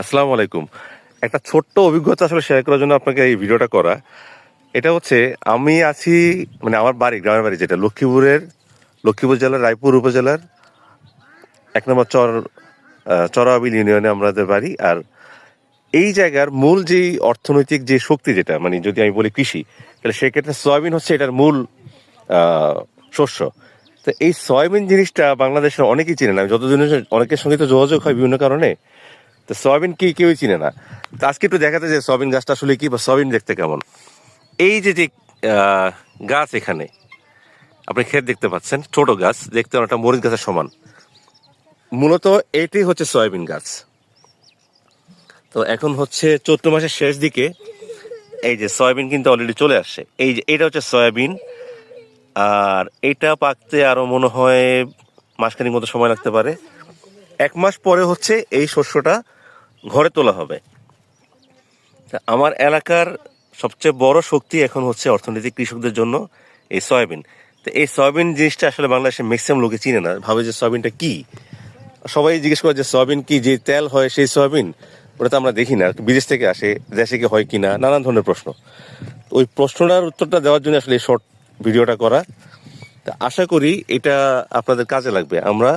আসসালামু আলাইকুম। একটা ছোট্ট অভিজ্ঞতা আসলে শেয়ার করার জন্য আপনাকে এই ভিডিওটা করা। এটা হচ্ছে, আমি আছি মানে আমার বাড়ি, গ্রামের বাড়ি যেটা, লক্ষ্মীপুরের, লক্ষ্মীপুর জেলার, রায়পুর উপজেলার এক নম্বর চর চরাবিল ইউনিয়নে আমাদের বাড়ি। আর এই জায়গার মূল যে অর্থনৈতিক যে শক্তি যেটা মানে যদি আমি বলি কৃষি, তাহলে সেক্ষেত্রে সয়াবিন হচ্ছে এটার মূল শস্য। তো এই সয়াবিন জিনিসটা বাংলাদেশের অনেকেই চিনে না। আমি যতদিন অনেকের সঙ্গে তো যোগাযোগ হয় বিভিন্ন কারণে তো সয়াবিন কি কেউই চিনে না। তো আজকে একটু দেখাতে যে সয়াবিন গাছটা আসলে কি বা সয়াবিন দেখতে কেমন। এই যে যে গাছ এখানে, আপনি ক্ষেত দেখতে পাচ্ছেন, ছোট গাছ, দেখতে অনেকটা মরিচ গাছের সমান। মূলত এটি হচ্ছে সয়াবিন গাছ। তো এখন হচ্ছে চৈত্র মাসের শেষ দিকে এই যে সয়াবিন কিন্তু অলরেডি চলে আসছে। এই যে, এটা হচ্ছে সয়াবিন, আর এটা পাকতে আরও মনে হয় মাসখানিক মতো সময় লাগতে পারে। এক মাস পরে হচ্ছে এই শস্যটা ঘরে তোলা হবে। তা আমার এলাকার সবচেয়ে বড় শক্তি এখন হচ্ছে অর্থনৈতিক কৃষকদের জন্য এই সয়াবিন। তো এই সয়াবিন জিনিসটা আসলে বাংলাদেশে ম্যাক্সিমাম লোকে চিনে না, ভাবে যে সয়াবিনটা কি। সবাই জিজ্ঞেস করে যে সয়াবিন কি, যে তেল হয় সেই সয়াবিন, ওটা তো আমরা দেখি না, বিদেশ থেকে আসে, দেশে কি হয় কিনা নানান ধরনের প্রশ্ন। ওই প্রশ্নটার উত্তরটা দেওয়ার জন্য আসলে এই শর্ট ভিডিওটা করা। তা আশা করি এটা আপনাদের কাজে লাগবে। আমরা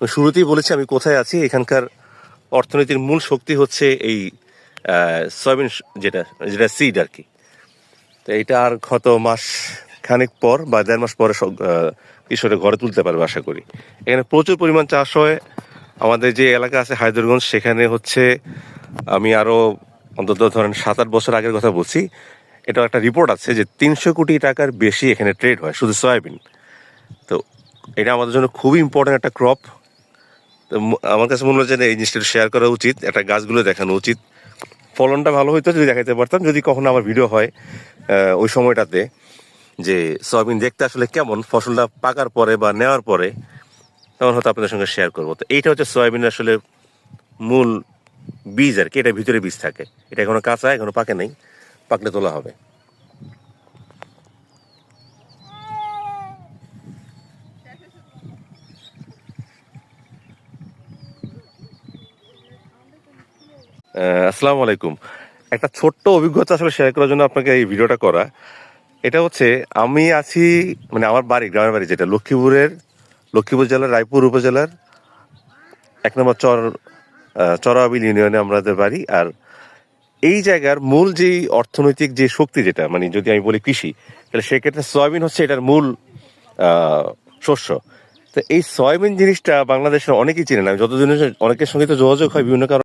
শুরুতেই বলেছি আমি কোথায় আছি, এখানকার অর্থনীতির মূল শক্তি হচ্ছে এই সয়াবিন যেটা যেটা সিড আর কি। তো এটা আর গত মাস খানেক পর বা দেড় মাস পরে কৃষকরা ঘরে তুলতে পারবে আশা করি। এখানে প্রচুর পরিমাণ চাষ হয়। আমাদের যে এলাকা আছে হায়দরগঞ্জ সেখানে হচ্ছে আমি আরও অন্তত ধরেন সাত আট বছর আগের কথা বলছি। এটা একটা রিপোর্ট আছে যে তিনশো কোটি টাকার বেশি এখানে ট্রেড হয় শুধু সয়াবিন। তো এটা আমাদের জন্য খুবই ইম্পর্টেন্ট একটা ক্রপ তো আমার কাছে মনে হচ্ছে যে এই জিনিসটা শেয়ার করা উচিত, একটা গাছগুলো দেখানো উচিত। ফলনটা ভালো হইতো যদি দেখাতে পারতাম, যদি কখনো আমার ভিডিও হয় ওই সময়টাতে, যে সয়াবিন দেখতে আসলে কেমন, ফসলটা পাকার পরে বা নেওয়ার পরে, তখন হয়তো আপনাদের সঙ্গে শেয়ার করব। তো এইটা হচ্ছে সয়াবিন আসলে মূল বীজ আর কি, এটা ভিতরে বীজ থাকে। এটা এখনও কাঁচা, এখনও পাকে নাই, পাকলে তোলা হবে। আসসালামু আলাইকুম। একটা ছোট্ট অভিজ্ঞতা আসলে শেয়ার করার জন্য আপনাকে এই ভিডিওটা করা। এটা হচ্ছে, আমি আছি মানে আমার বাড়ি, গ্রামের বাড়ি যেটা, লক্ষ্মীপুরের, লক্ষ্মীপুর জেলার, রায়পুর উপজেলার এক নম্বর চর চরাবিল ইউনিয়নে আমাদের বাড়ি। আর এই জায়গার মূল যে অর্থনৈতিক যে শক্তি যেটা মানে যদি আমি বলি কৃষি, তাহলে সেক্ষেত্রে সয়াবিন হচ্ছে এটার মূল শস্য। তো এই সয়াবিন জিনিসটা বাংলাদেশের অনেকেই চিনে না। যতদিন অনেকের সঙ্গে তো যোগাযোগ হয়, বিভিন্ন কারণে